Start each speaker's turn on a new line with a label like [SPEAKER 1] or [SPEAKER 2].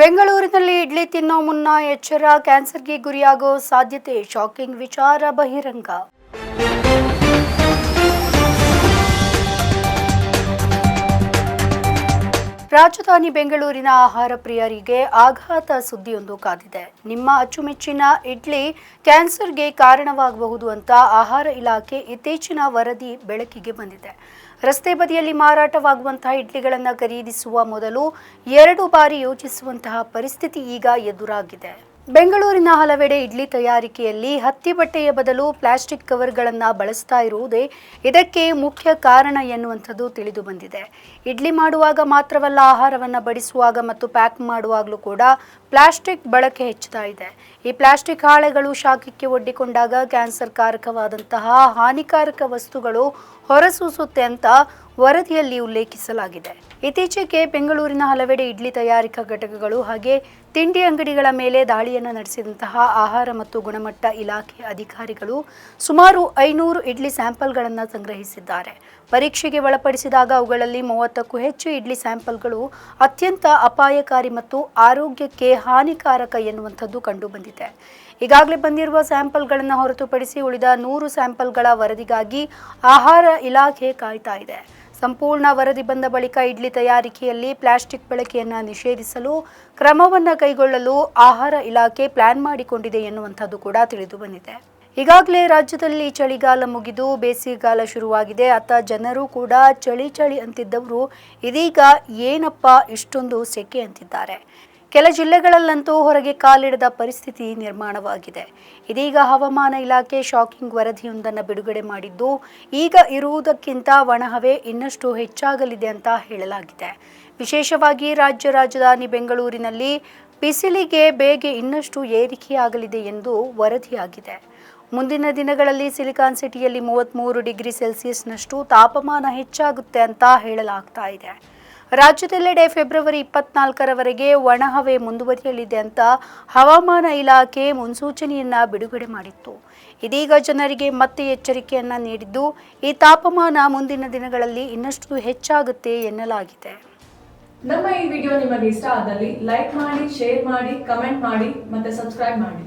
[SPEAKER 1] ಬೆಂಗಳೂರಿನಲ್ಲಿ ಇಡ್ಲಿ ತಿನ್ನೋ ಮುನ್ನ ಎಚ್ಚರ ಕ್ಯಾನ್ಸರ್ಗೆ ಗುರಿಯಾಗೋ ಸಾಧ್ಯತೆ ಶಾಕಿಂಗ್ ವಿಚಾರ ಬಹಿರಂಗ. ರಾಜಧಾನಿ ಬೆಂಗಳೂರಿನ ಆಹಾರ ಪ್ರಿಯರಿಗೆ ಆಘಾತ ಸುದ್ದಿಯೊಂದು ಕಾದಿದೆ. ನಿಮ್ಮ ಅಚ್ಚುಮೆಚ್ಚಿನ ಇಡ್ಲಿ ಕ್ಯಾನ್ಸರ್ಗೆ ಕಾರಣವಾಗಬಹುದು ಅಂತ ಆಹಾರ ಇಲಾಖೆ ಇತ್ತೀಚಿನ ವರದಿ ಬೆಳಕಿಗೆ ಬಂದಿದೆ. ರಸ್ತೆ ಬದಿಯಲ್ಲಿ ಮಾರಾಟವಾಗುವಂತಹ ಇಡ್ಲಿಗಳನ್ನು ಖರೀದಿಸುವ ಮೊದಲು ಎರಡು ಬಾರಿ ಯೋಚಿಸುವಂತಹ ಪರಿಸ್ಥಿತಿ ಈಗ ಎದುರಾಗಿದೆ. ಬೆಂಗಳೂರಿನ ಹಲವೆಡೆ ಇಡ್ಲಿ ತಯಾರಿಕೆಯಲ್ಲಿ ಹತ್ತಿ ಬಟ್ಟೆಯ ಬದಲು ಪ್ಲಾಸ್ಟಿಕ್ ಕವರ್ಗಳನ್ನು ಬಳಸ್ತಾ ಇರುವುದೇ ಇದಕ್ಕೆ ಮುಖ್ಯ ಕಾರಣ ಎನ್ನುವಂಥದ್ದು ತಿಳಿದು ಬಂದಿದೆ. ಇಡ್ಲಿ ಮಾಡುವಾಗ ಮಾತ್ರವಲ್ಲ ಆಹಾರವನ್ನು ಬಡಿಸುವಾಗ ಮತ್ತು ಪ್ಯಾಕ್ ಮಾಡುವಾಗಲೂ ಕೂಡ ಪ್ಲಾಸ್ಟಿಕ್ ಬಳಕೆ ಹೆಚ್ಚುತ್ತಾ ಇದೆ. ಈ ಪ್ಲಾಸ್ಟಿಕ್ ಹಾಳೆಗಳು ಶಾಖಕ್ಕೆ ಒಡ್ಡಿಕೊಂಡಾಗ ಕ್ಯಾನ್ಸರ್ ಕಾರಕವಾದಂತಹ ಹಾನಿಕಾರಕ ವಸ್ತುಗಳು ಹೊರಸೂಸುತ್ತೆ ಅಂತ ವರದಿಯಲ್ಲಿ ಉಲ್ಲೇಖಿಸಲಾಗಿದೆ. ಇತ್ತೀಚೆಗೆ ಬೆಂಗಳೂರಿನ ಹಲವೆಡೆ ಇಡ್ಲಿ ತಯಾರಿಕಾ ಘಟಕಗಳು ಹಾಗೆ ತಿಂಡಿ ಅಂಗಡಿಗಳ ಮೇಲೆ ದಾಳಿಯನ್ನು ನಡೆಸಿದಂತಹ ಆಹಾರ ಮತ್ತು ಗುಣಮಟ್ಟ ಇಲಾಖೆ ಅಧಿಕಾರಿಗಳು ಸುಮಾರು ಐನೂರು ಇಡ್ಲಿ ಸ್ಯಾಂಪಲ್ಗಳನ್ನು ಸಂಗ್ರಹಿಸಿದ್ದಾರೆ. ಪರೀಕ್ಷೆಗೆ ಒಳಪಡಿಸಿದಾಗ ಅವುಗಳಲ್ಲಿ ಮೂವತ್ತಕ್ಕೂ ಹೆಚ್ಚು ಇಡ್ಲಿ ಸ್ಯಾಂಪಲ್ಗಳು ಅತ್ಯಂತ ಅಪಾಯಕಾರಿ ಮತ್ತು ಆರೋಗ್ಯಕ್ಕೆ ಹಾನಿಕಾರಕ ಎನ್ನುವಂಥದ್ದು ಕಂಡುಬಂದಿದೆ. ಈಗಾಗಲೇ ಬಂದಿರುವ ಸ್ಯಾಂಪಲ್ಗಳನ್ನು ಹೊರತುಪಡಿಸಿ ಉಳಿದ ನೂರು ಸ್ಯಾಂಪಲ್ಗಳ ವರದಿಗಾಗಿ ಆಹಾರ ಇಲಾಖೆ ಕಾಯ್ತಾ ಇದೆ. ಸಂಪೂರ್ಣ ವರದಿ ಬಂದ ಬಳಿಕ ಇಡ್ಲಿ ತಯಾರಿಕೆಯಲ್ಲಿ ಪ್ಲಾಸ್ಟಿಕ್ ಬಳಕೆಯನ್ನು ನಿಷೇಧಿಸಲು, ಕ್ರಮವನ್ನು ಕೈಗೊಳ್ಳಲು ಆಹಾರ ಇಲಾಖೆ ಪ್ಲಾನ್ ಮಾಡಿಕೊಂಡಿದೆ ಎನ್ನುವಂಥದ್ದು ಕೂಡ ತಿಳಿದು ಬಂದಿದೆ. ಈಗಾಗಲೇ ರಾಜ್ಯದಲ್ಲಿ ಚಳಿಗಾಲ ಮುಗಿದು ಬೇಸಿಗೆಗಾಲ ಶುರುವಾಗಿದೆ. ಅತ್ತ ಜನರು ಕೂಡ ಚಳಿ ಚಳಿ ಅಂತಿದ್ದವರು ಇದೀಗ ಏನಪ್ಪ ಇಷ್ಟೊಂದು ಸೆಕೆ ಅಂತಿದ್ದಾರೆ. ಕೆಲ ಜಿಲ್ಲೆಗಳಲ್ಲಂತೂ ಹೊರಗೆ ಕಾಲಿಡದ ಪರಿಸ್ಥಿತಿ ನಿರ್ಮಾಣವಾಗಿದೆ. ಇದೀಗ ಹವಾಮಾನ ಇಲಾಖೆ ಶಾಕಿಂಗ್ ವರದಿಯೊಂದನ್ನು ಬಿಡುಗಡೆ ಮಾಡಿದ್ದು, ಈಗ ಇರುವುದಕ್ಕಿಂತ ಒಣಹವೆ ಇನ್ನಷ್ಟು ಹೆಚ್ಚಾಗಲಿದೆ ಅಂತ ಹೇಳಲಾಗಿದೆ. ವಿಶೇಷವಾಗಿ ರಾಜ್ಯ ರಾಜಧಾನಿ ಬೆಂಗಳೂರಿನಲ್ಲಿ ಬಿಸಿಲಿಗೆ ಬೇಗೆ ಇನ್ನಷ್ಟು ಏರಿಕೆಯಾಗಲಿದೆ ಎಂದು ವರದಿಯಾಗಿದೆ. ಮುಂದಿನ ದಿನಗಳಲ್ಲಿ ಸಿಲಿಕಾನ್ ಸಿಟಿಯಲ್ಲಿ ಮೂವತ್ತ್ಮೂರು ಡಿಗ್ರಿ ಸೆಲ್ಸಿಯಸ್ನಷ್ಟು ತಾಪಮಾನ ಹೆಚ್ಚಾಗುತ್ತೆ ಅಂತ ಹೇಳಲಾಗ್ತಾ ಇದೆ. ರಾಜ್ಯದೆಲ್ಲೆಡೆ ಫೆಬ್ರವರಿ ಇಪ್ಪತ್ನಾಲ್ಕರವರೆಗೆ ಒಣಹವೆ ಮುಂದುವರಿಯಲಿದೆ ಅಂತ ಹವಾಮಾನ ಇಲಾಖೆ ಮುನ್ಸೂಚನೆಯನ್ನ ಬಿಡುಗಡೆ ಮಾಡಿತ್ತು. ಇದೀಗ ಜನರಿಗೆ ಮತ್ತೆ ಎಚ್ಚರಿಕೆಯನ್ನ ನೀಡಿದ್ದು, ಈ ತಾಪಮಾನ ಮುಂದಿನ ದಿನಗಳಲ್ಲಿ ಇನ್ನಷ್ಟು ಹೆಚ್ಚಾಗುತ್ತೆ ಎನ್ನಲಾಗಿದೆ.
[SPEAKER 2] ನಮ್ಮ ಈ ವಿಡಿಯೋ ನಿಮಗೆ ಇಷ್ಟ ಆದಲ್ಲಿ ಲೈಕ್ ಮಾಡಿ, ಶೇರ್ ಮಾಡಿ, ಕಮೆಂಟ್ ಮಾಡಿ ಮತ್ತೆ ಸಬ್ಸ್ಕ್ರೈಬ್ ಮಾಡಿ.